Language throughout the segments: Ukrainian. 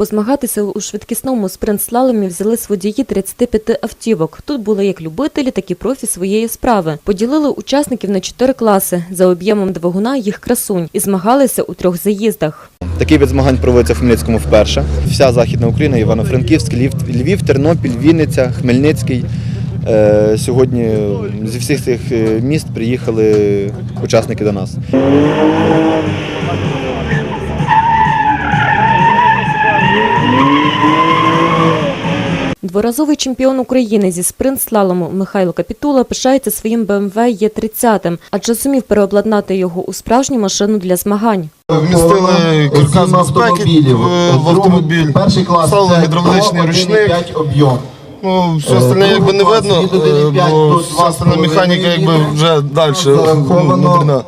Позмагатися у швидкісному спринт-слаломі взялись водії 35 автівок. Тут були як любителі, так і профі своєї справи. Поділили учасників на чотири класи за об'ємом двигуна їх красунь і змагалися у трьох заїздах. Такий вид змагань проводиться в Хмельницькому вперше. Вся Західна Україна, Івано-Франківськ, Львів, Львів, Тернопіль, Вінниця, Хмельницький. Е, Сьогодні зі всіх цих е, міст приїхали учасники до нас. Дворазовий чемпіон України зі спринт-слалому Михайло Капітула пишається своїм BMW Є30, адже зумів переобладнати його у справжню машину для змагань. Вмістили каркас безпеки в, в автомобіль, Перший клас вставили гідравличний ручник. 1,5 об'єм. Ну, все остальне якби не видно, Від 1,5 е, бо вся остальна механіка якби вже далі ну,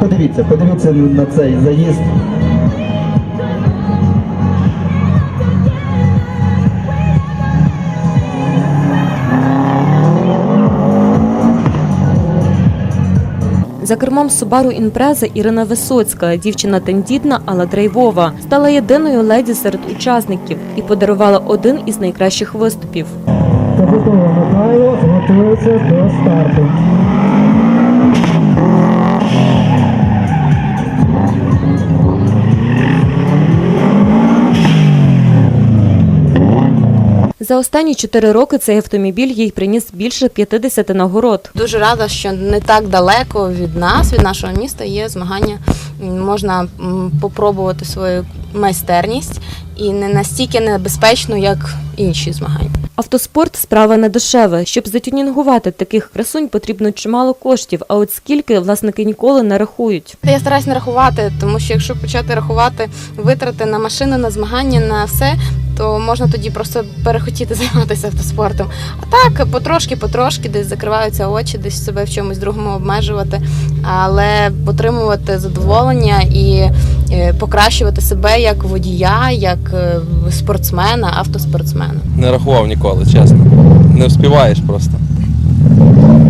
Подивіться, подивіться на цей заїзд. За кермом Subaru Impreza Ірина Висоцька, дівчина тендітна, але драйвова, стала єдиною леді серед учасників і подарувала один із найкращих виступів. Та готова готується до старту. За останні чотири роки цей автомобіль їй приніс більше 50 нагород. Дуже рада, що не так далеко від нас, від нашого міста, є змагання. Можна попробувати свою майстерність і не настільки небезпечно, як інші змагання. Автоспорт справа не дешева. Щоб затюнінгувати таких красунь, потрібно чимало коштів. А от скільки власники ніколи не рахують. Я стараюсь не рахувати, тому що якщо почати рахувати витрати на машину, на змагання, на все, то можна тоді просто перехотіти займатися автоспортом. А так, потрошки, потрошки, десь закриваються очі, десь себе в чомусь другому обмежувати, але отримувати задоволення і е, покращувати себе як водія, як е, спортсмена, автоспортсмена. Не рахував ніколи, чесно. Не вспіваєш просто.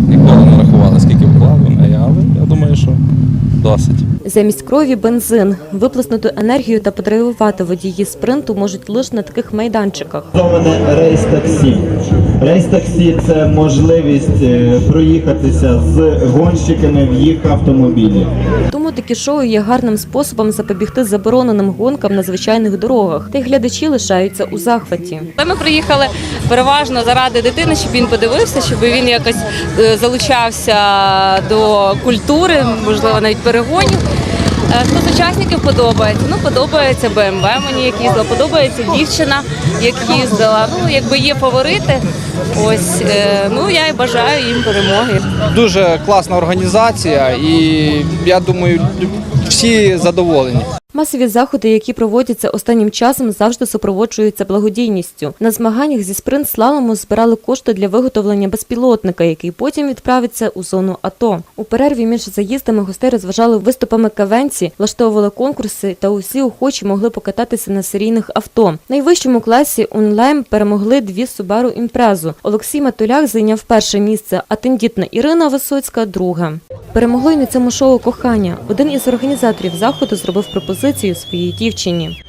Ніколи не рахували, скільки вкладено, але я думаю, що досить. Замість крові бензин. Виплеснуту енергію та подрайвувати водії спринту можуть лише на таких майданчиках. Рейс таксі. Рейс таксі це можливість е, проїхатися з гонщиками в їх автомобілі. Тому такі шоу є гарним способом запобігти забороненим гонкам на звичайних дорогах. Та й глядачі лишаються у захваті. Ми приїхали переважно заради дитини, щоб він подивився, щоб він якось е, залучався до культури, можливо, навіть перегонів. Е, Хто з учасників подобається? Ну, подобається БМВ мені, як їздила, подобається дівчина, як їздила. Ну, якби є фаворити. Ось, е, ну я і бажаю їм перемоги. Дуже класна організація, і я думаю, всі задоволені. Масові заходи, які проводяться останнім часом, завжди супроводжуються благодійністю. На змаганнях зі спринт-слалому збирали кошти для виготовлення безпілотника, який потім відправиться у зону АТО. У перерві між заїздами гостей розважали виступами кавенці, влаштовували конкурси, та усі охочі могли покататися на серійних авто. В найвищому класі онлайн перемогли дві Subaru імпрезу. Олексій Матуляк зайняв перше місце, а тендітна Ірина Висоцька друге. Перемогло й на цьому шоу кохання. Один із організаторів заходу зробив пропозицію своїй дівчині.